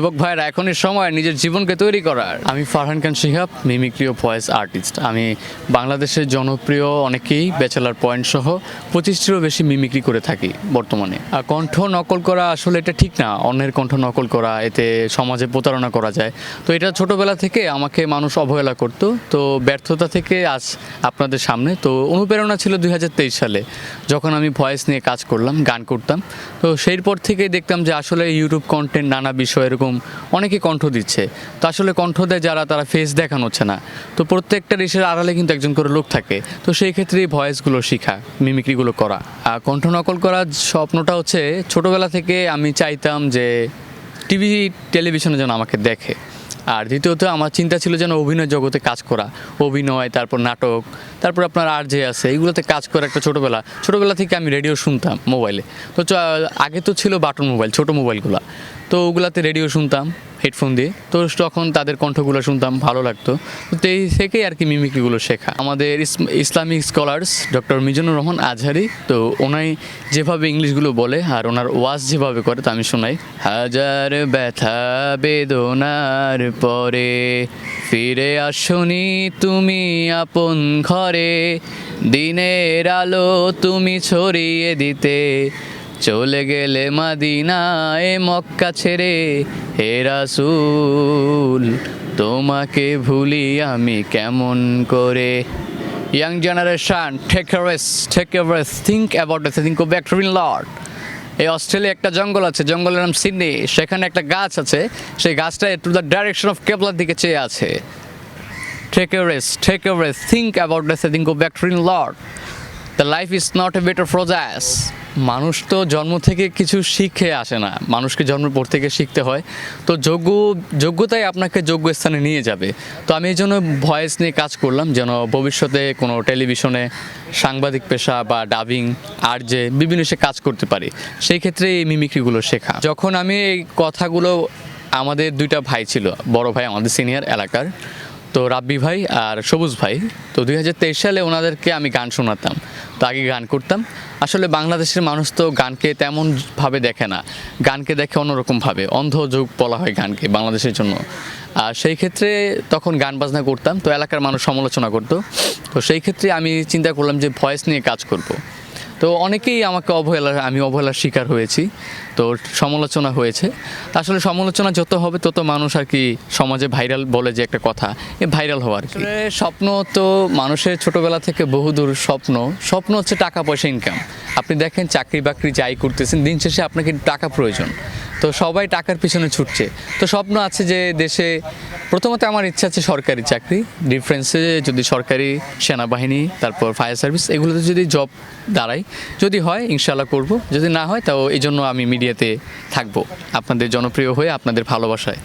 যুবক ভাইয়েরা, এখনই সময় নিজের জীবনকে তৈরি করার। আমি ফারহান খান শিহাব মিমিক্রিয় ভয়েস আর্টিস্ট। আমি বাংলাদেশের জনপ্রিয় অনেকেই ব্যাচেলার পয়েন্ট সহ পঁচিশটিরও বেশি মিমিক্রি করে থাকি বর্তমানে। আর কণ্ঠ নকল করা আসলে এটা ঠিক না। অন্যের কণ্ঠ নকল করা, এতে সমাজে প্রতারণা করা যায়। তো এটা ছোটবেলা থেকে আমাকে মানুষ অবহেলা করতো। তো ব্যর্থতা থেকে আজ আপনাদের সামনে। তো অনুপ্রেরণা ছিল দুই হাজার তেইশ সালে, যখন আমি ভয়েস নিয়ে কাজ করলাম, গান করতাম। তো সেই পর থেকে দেখতাম যে আসলে ইউটিউব কন্টেন্ট নানা বিষয় এরকম অনেকে কণ্ঠ দিচ্ছে। তো আসলে কণ্ঠ দেয় যারা, তারা ফেস দেখানো হচ্ছে না। তো প্রত্যেকটা রেসের আড়ালে কিন্তু একজন করে লোক থাকে। তো সেই ক্ষেত্রে ভয়েসগুলো শেখা মিমিক্রিগুলো করা। আর কণ্ঠ নকল করার স্বপ্নটা হচ্ছে, ছোটোবেলা থেকে আমি চাইতাম যে টিভি টেলিভিশনে যেন আমাকে দেখে। আর দ্বিতীয়ত আমার চিন্তা ছিল যেন অভিনয় জগতে কাজ করা, অভিনয়, তারপর নাটক, তারপর আপনার আর যে আছে এইগুলোতে কাজ করা একটা ছোটোবেলা। ছোটোবেলা থেকে আমি রেডিও শুনতাম মোবাইলে। তো আগে তো ছিল বাটন মোবাইল, ছোটো মোবাইলগুলো। তো ওগুলাতে রেডিও শুনতাম। হেডফোন দিয়ে। তো তখন তাদের কণ্ঠগুলো শুনতাম, ভালো লাগতো। তো এই থেকেই আর কি মিমিক্রিগুলো শেখা। আমাদের ইস- Islamic scholars doctor Mizanur Rahman Azhari, তো ওনাই যেভাবে ইংলিশগুলো বলে আর ওনার ওয়াজ যেভাবে করে, তা আমি শোনাই। হাজার ব্যথা বেদনার পরে ফিরে আসনি তুমি আপন ঘরে। দিনের আলো তুমি ছড়িয়ে দিতে চলে গেলে মাদিনায় মক্কা ছেড়ে হে রাসূল তোমাকে ভুলি আমি কেমন করে young generation take a take a rest think about the think back in lord এই অস্ট্রেলিয়া একটা জঙ্গল আছে জঙ্গলের নাম সিডনি সেখানে একটা গাছ আছে সেই গাছটা টু দ্য ডাইরেকশন অফ কেবলার দিকে চেয়ে আছে rest, think about this and go back to in Lord. The life is not a better for us. মানুষ তো জন্ম থেকে কিছু শিখে আসে না। মানুষকে জন্মের পর থেকে শিখতে হয়। তো যোগ্য, যোগ্যতাই আপনাকে যোগ্য স্থানে নিয়ে যাবে। তো আমি এই জন্য ভয়েস নিয়ে কাজ করলাম যেন ভবিষ্যতে কোনো টেলিভিশনে সাংবাদিক পেশা বা ডাবিং আর যে বিভিন্ন সে কাজ করতে পারি। সেই ক্ষেত্রে এই মিমিক্রিগুলো শেখা। যখন আমি এই কথাগুলো আমাদের দুইটা ভাই ছিল, বড় ভাই আমাদের সিনিয়র এলাকার তো রাব্বি ভাই আর সবুজ ভাই, তো দুই হাজার তেইশ সালে ওনাদেরকে আমি গান শোনাতাম, তো আগে গান করতাম। আসলে বাংলাদেশের মানুষ তো গানকে তেমনভাবে দেখে না, গানকে দেখে অন্যরকমভাবে অন্ধ যুগ বলা হয় গানকে বাংলাদেশের জন্য। আর সেই ক্ষেত্রে তখন গান বাজনা করতাম, তো এলাকার মানুষ সমালোচনা করতো। তো সেই ক্ষেত্রে আমি চিন্তা করলাম যে ভয়েস নিয়ে কাজ করব। তো অনেকেই আমাকে অবহেলা আমি অবহেলার শিকার হয়েছি। তো সমালোচনা হয়েছে। আসলে সমালোচনা যত হবে তত মানুষ আর কি সমাজে ভাইরাল বলে যে একটা কথা এ ভাইরাল হওয়ার কি। স্বপ্ন তো মানুষের ছোটবেলা থেকে বহুদূর স্বপ্ন। স্বপ্ন হচ্ছে টাকা পয়সা ইনকাম আপনি দেখেন চাকরি বাকরি যাই করতেছেন দিন শেষে আপনাকে টাকা প্রয়োজন। তো সবাই টাকার পিছনে ছুটছে। তো স্বপ্ন আছে যে দেশে প্রথমত আমার ইচ্ছা আছে সরকারি চাকরি। ডিফারেন্সে যদি সরকারি সেনাবাহিনী, তারপর ফায়ার সার্ভিস এগুলোতে যদি জব দাঁড়াই যদি হয় ইনশাল্লাহ করব। যদি না হয়, তাও এই জন্য আমি মিডিয়াতে থাকব। আপনাদের জনপ্রিয় হয়ে, আপনাদের ভালোবাসায়।